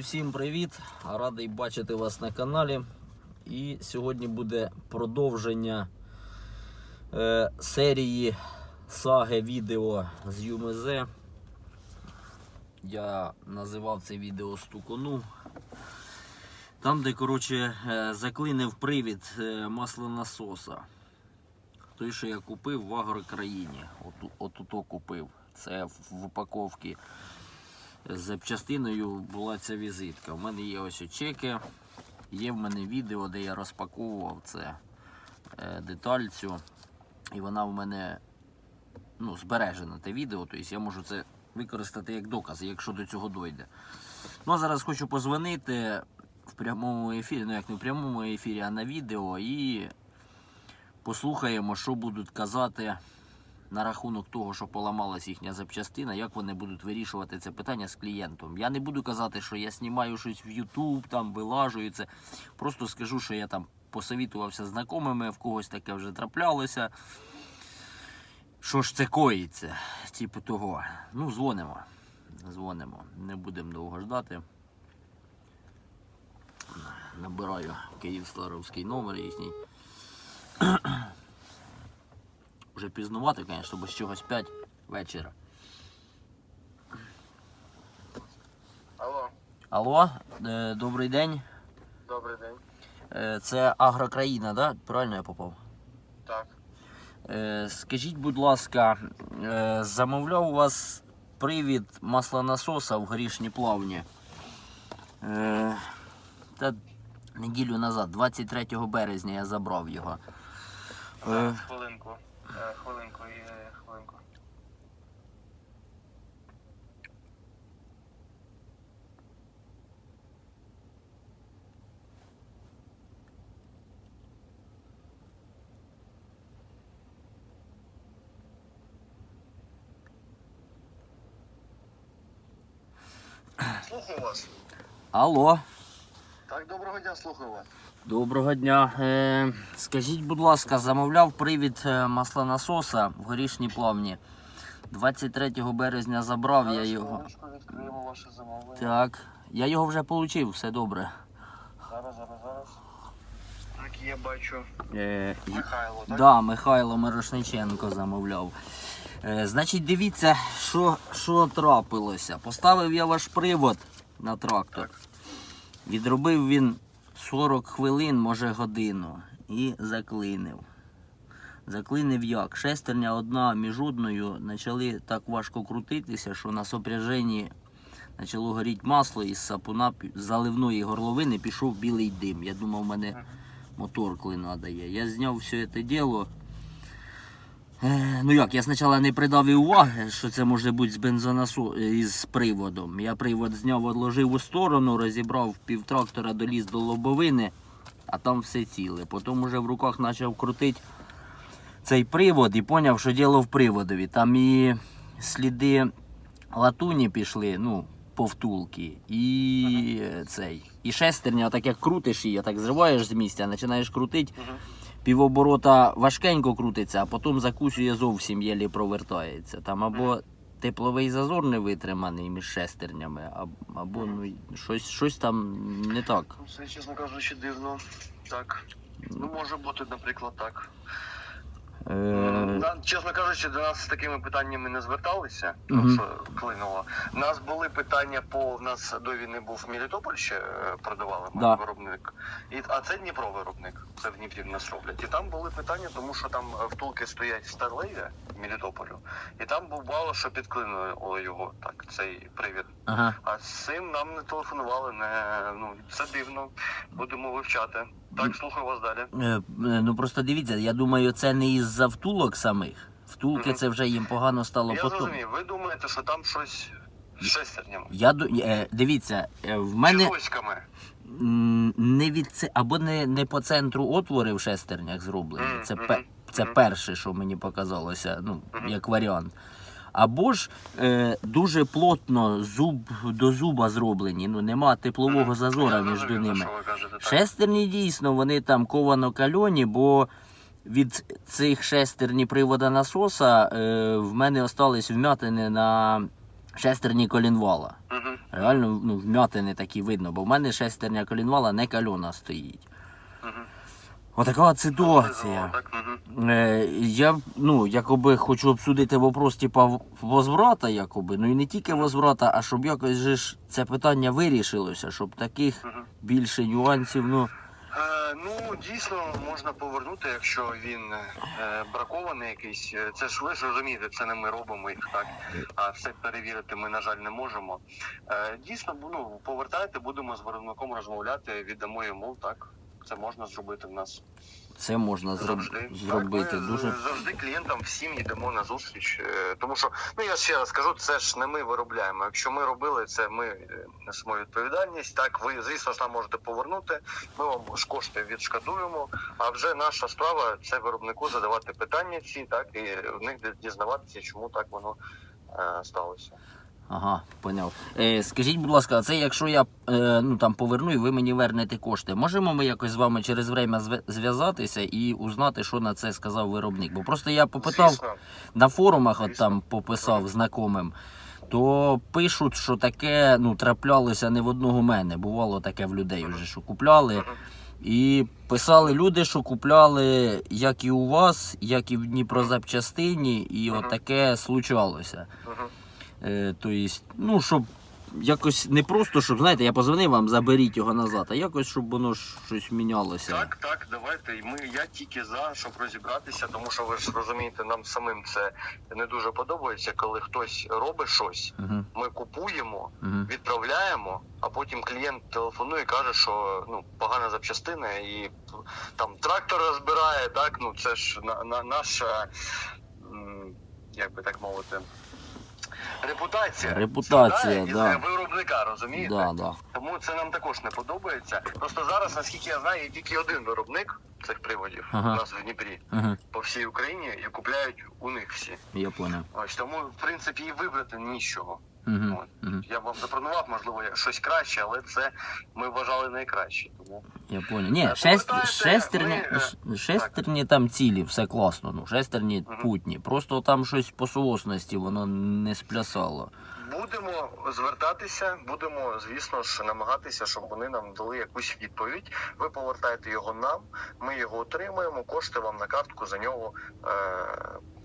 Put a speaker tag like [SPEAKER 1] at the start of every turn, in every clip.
[SPEAKER 1] всім привіт! Радий бачити вас на каналі. І сьогодні буде продовження е, серії саги відео з ЮМЗ. Я називав це відео Стукону. Там, де коротше, е, заклинив привід е, маслонасоса. Той, що я купив в агрокраїні. Оту- Отуто купив. Це в упаковці запчастиною була ця візитка. У мене є ось чеки, є в мене відео, де я розпаковував це е, деталь цю. І вона в мене ну, збережена те відео, тобто я можу це використати як доказ, якщо до цього дойде. Ну а зараз хочу позвонити в прямому ефірі, ну як не в прямому ефірі, а на відео і послухаємо, що будуть казати на рахунок того, що поламалась їхня запчастина, як вони будуть вирішувати це питання з клієнтом. Я не буду казати, що я знімаю щось в YouTube, там вилажу і це. Просто скажу, що я там посовітувався з знайомими, в когось таке вже траплялося. Що ж це коїться? Типу того. Ну, дзвонимо. Дзвонимо. Не будемо довго ждати. Набираю Київ-Старовський номер їхній. Вже пізнувати, звісно, бо з чогось 5 вечора.
[SPEAKER 2] Алло,
[SPEAKER 1] Алло, е, добрий день.
[SPEAKER 2] добрий день.
[SPEAKER 1] Е, це Агрокраїна, да? Правильно я попав?
[SPEAKER 2] Так.
[SPEAKER 1] Е, скажіть, будь ласка, е, замовляв у вас привід маслонасоса в горішні плавні. Е, та неділю назад, 23 березня, я забрав його. Е,
[SPEAKER 2] хвилинку. Е, Хвилинку, хвилинку. Слухаю вас.
[SPEAKER 1] алло.
[SPEAKER 2] Так, доброго дня, слухаю вас.
[SPEAKER 1] Доброго дня. Е, скажіть, будь ласка, замовляв привід е, маслонасоса в горішні плавні. 23 березня забрав я
[SPEAKER 2] Зараз,
[SPEAKER 1] його.
[SPEAKER 2] ваше.
[SPEAKER 1] Так, я його вже отримав, все добре.
[SPEAKER 2] Зараз, зараз, зараз. Так, я бачу.
[SPEAKER 1] Е,
[SPEAKER 2] Михайло, так?
[SPEAKER 1] да, Михайло Мирошниченко замовляв. Е, значить, дивіться, що, що трапилося. Поставив я ваш привод на трактор.
[SPEAKER 2] Так.
[SPEAKER 1] Відробив він 40 хвилин, може годину, і заклинив. Заклинив як? Шестерня одна між одною почали так важко крутитися, що на сопряженні почало горіти масло і з сапуна заливної горловини пішов білий дим. Я думав, в мене мотор клина дає. Я зняв все це діло. Е, Ну як, я спочатку не придав і уваги, що це може бути з бензонасо із приводом. Я привод зняв, відложив у сторону, розібрав півтрактора, доліз до лобовини, а там все ціле. Потім уже в руках почав крутити цей привод і зрозумів, що діло в приводові. Там і сліди латуні пішли, ну, повтулки, і цей. І шестерня, так як крутиш її, так зриваєш з місця, починаєш крутити. Півоборота важкенько крутиться, а потім закусює зовсім єлі провертається. Там або тепловий зазор не витриманий між шестернями, або ну, щось, щось там не так.
[SPEAKER 2] Це, чесно кажучи, дивно. Так. Ну, може бути, наприклад, так.
[SPEAKER 1] Е,
[SPEAKER 2] Чесно кажучи, до нас з такими питаннями не зверталися,
[SPEAKER 1] Мгм.
[SPEAKER 2] ну, що клинуло. У нас були питання по у нас до війни був Мелітополь ще е, продавали ми
[SPEAKER 1] Да.
[SPEAKER 2] виробник. І, а це Дніпро виробник. Це в Дніпрі в нас роблять. І там були питання, тому що там втулки стоять в Старлеї Мелітополю, і там бувало, що підклинуло його так, цей привід.
[SPEAKER 1] ага.
[SPEAKER 2] А з цим нам не телефонували, не ну це дивно. Будемо вивчати. Так, слухаю вас далі.
[SPEAKER 1] Е, е, Ну просто дивіться, я думаю, це не із-за втулок самих. Втулки
[SPEAKER 2] Мгм.
[SPEAKER 1] це вже їм погано стало
[SPEAKER 2] Я
[SPEAKER 1] потім.
[SPEAKER 2] зрозумів. Ви думаєте, що там щось шестернями?
[SPEAKER 1] Я ду- е, дивіться, е, в мене
[SPEAKER 2] войсками?
[SPEAKER 1] м, не від це або не, не по центру отвори в шестернях зроблені.
[SPEAKER 2] Мгм,
[SPEAKER 1] Це
[SPEAKER 2] мгм,
[SPEAKER 1] пе, це
[SPEAKER 2] мгм.
[SPEAKER 1] перше, що мені показалося, ну
[SPEAKER 2] Мгм.
[SPEAKER 1] як варіант. Або ж е, дуже плотно зуб до зуба зроблені. Ну нема теплового зазора між ними. Шестерні дійсно вони там ковано кальоні, бо від цих шестерні привода насоса е, в мене остались вмятини на шестерні колінвала. Реально ну, вмятини такі видно, бо в мене шестерня колінвала не кальона стоїть. Отака от ситуація. Е, я ну, якоби хочу обсудити вопрос, типа возврата, якоби. Ну і не тільки возврата, а щоб якось же ж це питання вирішилося, щоб таких більше нюансів. Ну,
[SPEAKER 2] Е, ну, дійсно можна повернути, якщо він е, бракований якийсь. Е, Це ж ви ж розумієте, це не ми робимо їх так. А все перевірити ми, на жаль, не можемо. Е, дійсно, ну, повертайте, будемо з виробником розмовляти, віддамо йому так. Це можна зробити в нас
[SPEAKER 1] це можна зроб...
[SPEAKER 2] завжди.
[SPEAKER 1] зробити.
[SPEAKER 2] Так, ми
[SPEAKER 1] Дуже
[SPEAKER 2] завжди клієнтам всім йдемо на зустріч. е, Тому що, ну я ще раз кажу, це ж не ми виробляємо. Якщо ми робили це, ми е, несемо відповідальність. Так, ви звісно ж нам можете повернути. Ми вам ж кошти відшкодуємо. А вже наша справа це виробнику задавати питання ці, так і в них дізнаватися, чому так воно е, сталося.
[SPEAKER 1] Ага, поняв. Е, скажіть, будь ласка, а це якщо я е, ну, там, поверну і ви мені вернете кошти, можемо ми якось з вами через время зв'язатися і узнати, що на це сказав виробник? Бо просто я попитав
[SPEAKER 2] Звісно,
[SPEAKER 1] на форумах, от там пописав знайомим, то пишуть, що таке ну, траплялося не в одного мене. Бувало таке в людей вже, що купляли. І писали люди, що купляли як і у вас, як і в Дніпрозапчастині, і
[SPEAKER 2] Мгм.
[SPEAKER 1] от случалося.
[SPEAKER 2] Мгм.
[SPEAKER 1] Е, то есть, ну, щоб якось не просто, щоб, знаєте, я позвонив вам, заберіть його назад, а якось, щоб воно ж щось мінялося.
[SPEAKER 2] Так, так, давайте. І ми я тільки за, щоб розібратися, тому що ви ж розумієте, нам самим це не дуже подобається, коли хтось робить щось.
[SPEAKER 1] Угу,
[SPEAKER 2] Ми купуємо,
[SPEAKER 1] угу.
[SPEAKER 2] відправляємо, а потім клієнт телефонує і каже, що ну погана запчастина, і там трактор розбирає. Так, ну це ж на, на наша, м, як би так мовити. Репутація.
[SPEAKER 1] Репутація, да.
[SPEAKER 2] виробника, розумієте?
[SPEAKER 1] Да, да.
[SPEAKER 2] Тому це нам також не подобається. Просто зараз, наскільки я знаю, є тільки один виробник цих приводів
[SPEAKER 1] Ага.
[SPEAKER 2] у нас в Дніпрі
[SPEAKER 1] ага.
[SPEAKER 2] по всій Україні і купляють у них всі.
[SPEAKER 1] я понял.
[SPEAKER 2] Ось тому, в принципі, і вибрати нічого.
[SPEAKER 1] Угу, угу,
[SPEAKER 2] Я б вам запропонував, можливо, щось краще, але це ми вважали найкраще. Тому
[SPEAKER 1] я понял. Ні,
[SPEAKER 2] Е,
[SPEAKER 1] шест, шестерні,
[SPEAKER 2] ми,
[SPEAKER 1] шестерні там цілі, все класно, ну, шестерні
[SPEAKER 2] Мгм.
[SPEAKER 1] путні. Просто там щось по соосності воно не сплясало.
[SPEAKER 2] будемо звертатися, будемо, звісно ж, намагатися, щоб вони нам дали якусь відповідь. Ви повертаєте його нам, ми його отримаємо, кошти вам на картку за нього е,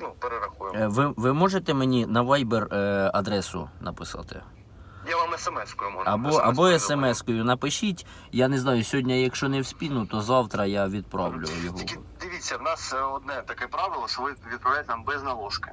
[SPEAKER 2] ну, перерахуємо.
[SPEAKER 1] Е, Ви, ви можете мені на Viber е, адресу написати?
[SPEAKER 2] Я вам смс-кою можу.
[SPEAKER 1] Або,
[SPEAKER 2] SMS-кою
[SPEAKER 1] або смс-кою напишіть. Я не знаю, сьогодні, якщо не вспіну, то завтра я відправлю його.
[SPEAKER 2] Тільки дивіться, в нас е, одне таке правило, що ви відправляєте нам без наложки.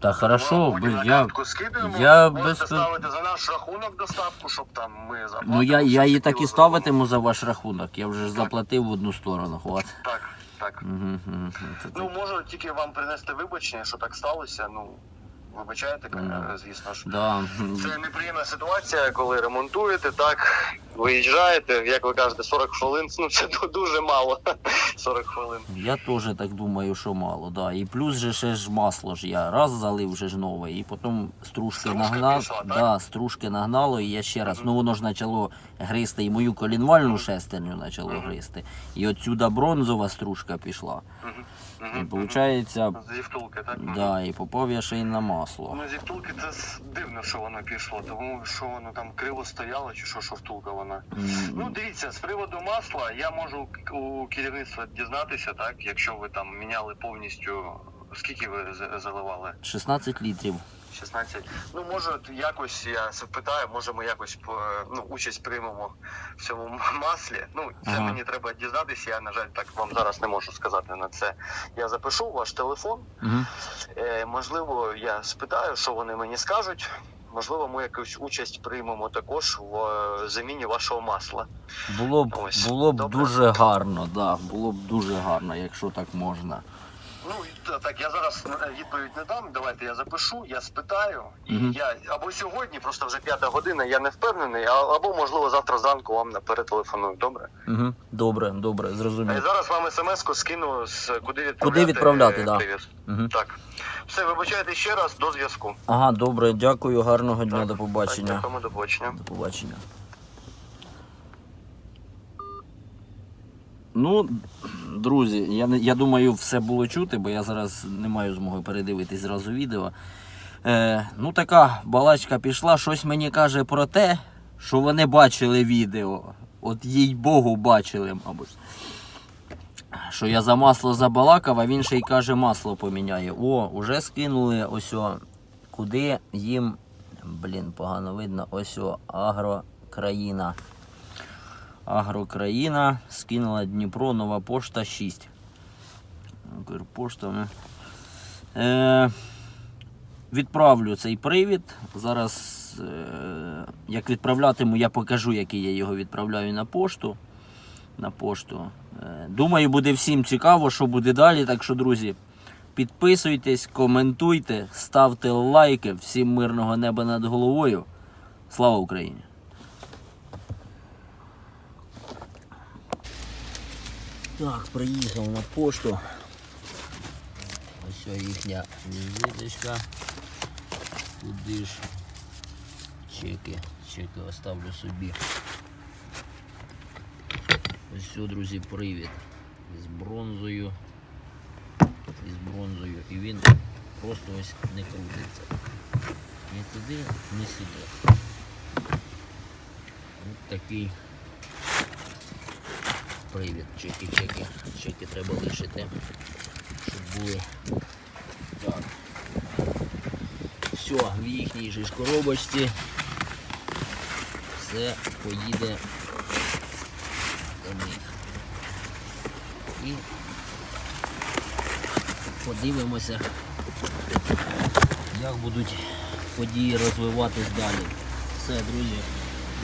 [SPEAKER 1] Та хорошо,
[SPEAKER 2] Ми на
[SPEAKER 1] я.
[SPEAKER 2] скидуємо,
[SPEAKER 1] я без-
[SPEAKER 2] ставити за наш рахунок доставку, щоб там ми заплатили.
[SPEAKER 1] Ну я, я її так і ставитиму за ваш рахунок. Я вже
[SPEAKER 2] Так.
[SPEAKER 1] заплатив в одну сторону.
[SPEAKER 2] Зроблено. Так, так.
[SPEAKER 1] Угу, угу.
[SPEAKER 2] Ну можу тільки вам принести вибачення, що так сталося. Ну вибачайте,
[SPEAKER 1] Ну.
[SPEAKER 2] е, звісно ж.
[SPEAKER 1] Да.
[SPEAKER 2] Це неприємна ситуація, коли ремонтуєте, так виїжджаєте, як ви кажете, 40 хвилин. Ну це дуже мало. 40 хвилин.
[SPEAKER 1] Я теж так думаю, що мало, да. І плюс же ще ж масло ж я раз залив вже ж нове, і потім стружки нагнав. да, стружки нагнало, і я ще раз.
[SPEAKER 2] Мгм.
[SPEAKER 1] Ну воно ж почало гризти, і мою колінвальну шестерню почало
[SPEAKER 2] Мгм.
[SPEAKER 1] гризти. І отсюда бронзова стружка пішла.
[SPEAKER 2] Мгм.
[SPEAKER 1] І
[SPEAKER 2] Мгм.
[SPEAKER 1] виходить,
[SPEAKER 2] так? Мгм.
[SPEAKER 1] да, і попав я ще й на масло.
[SPEAKER 2] Ну, зі втулки це дивно, що воно пішло, тому що воно там криво стояло, чи що, що втулка вона. Ну, дивіться, з приводу масла я можу у керівництва дізнатися, так, якщо ви там міняли повністю. Скільки ви заливали?
[SPEAKER 1] 16 літрів.
[SPEAKER 2] 16. Ну, може, якось я запитаю, може ми якось ну, участь приймемо в цьому маслі. Ну, це
[SPEAKER 1] Ага.
[SPEAKER 2] мені треба дізнатися. Я, на жаль, так вам зараз не можу сказати на це. Я запишу ваш телефон.
[SPEAKER 1] Угу.
[SPEAKER 2] Е, можливо, я спитаю, що вони мені скажуть. Можливо, ми якусь участь приймемо також в е, заміні вашого масла.
[SPEAKER 1] Було б
[SPEAKER 2] Ось,
[SPEAKER 1] було б
[SPEAKER 2] добре.
[SPEAKER 1] дуже гарно, да, було б дуже гарно, якщо так можна.
[SPEAKER 2] Ну так, я зараз е, відповідь не дам. Давайте я запишу, я спитаю. І
[SPEAKER 1] Мгм.
[SPEAKER 2] я або сьогодні, просто вже п'ята година, я не впевнений, або можливо завтра зранку вам перетелефоную. Добре?
[SPEAKER 1] Угу. Добре, добре,
[SPEAKER 2] А
[SPEAKER 1] зрозумів.
[SPEAKER 2] зараз вам смс-ку скину з куди відправляти.
[SPEAKER 1] Куди відправляти,
[SPEAKER 2] е,
[SPEAKER 1] да.
[SPEAKER 2] привіт.
[SPEAKER 1] Угу.
[SPEAKER 2] Так. Все, вибачайте ще раз, до зв'язку.
[SPEAKER 1] Ага, добре, дякую, гарного дня,
[SPEAKER 2] Так,
[SPEAKER 1] до
[SPEAKER 2] Так,
[SPEAKER 1] побачення.
[SPEAKER 2] дякуємо, до побачення.
[SPEAKER 1] До побачення. Ну, друзі, я, я думаю, все було чути, бо я зараз не маю змоги передивитись зразу відео. Е, ну, така балачка пішла, щось мені каже про те, що вони бачили відео. От їй Богу бачили, мабуть. Що я за масло забалакав, а він ще й каже, масло поміняє. О, уже скинули ось о, куди їм. Блін, погано видно. Ось о, агрокраїна. Агрокраїна скинула Дніпро, нова пошта 6. Укрпоштами. Е, відправлю цей привід. Зараз, е, як відправлятиму, я покажу, який я його відправляю на пошту. На пошту. Е, думаю, буде всім цікаво, що буде далі. Так що, друзі, підписуйтесь, коментуйте, ставте лайки. Всім мирного неба над головою. Слава Україні! Так, приїхав на пошту. Ось їхня візиточка. Куди ж чеки, чеки оставлю собі. Ось все, друзі, привід. З бронзою. Із бронзою. І він просто ось не крутиться. Ні туди, ні сюди. Ось такий привід. Чеки, чеки. Чеки треба лишити. Щоб були. Так. Все, в їхній же ж коробочці. Все поїде до них. І подивимося, як будуть події розвиватись далі. Все, друзі,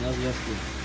[SPEAKER 1] на зв'язку.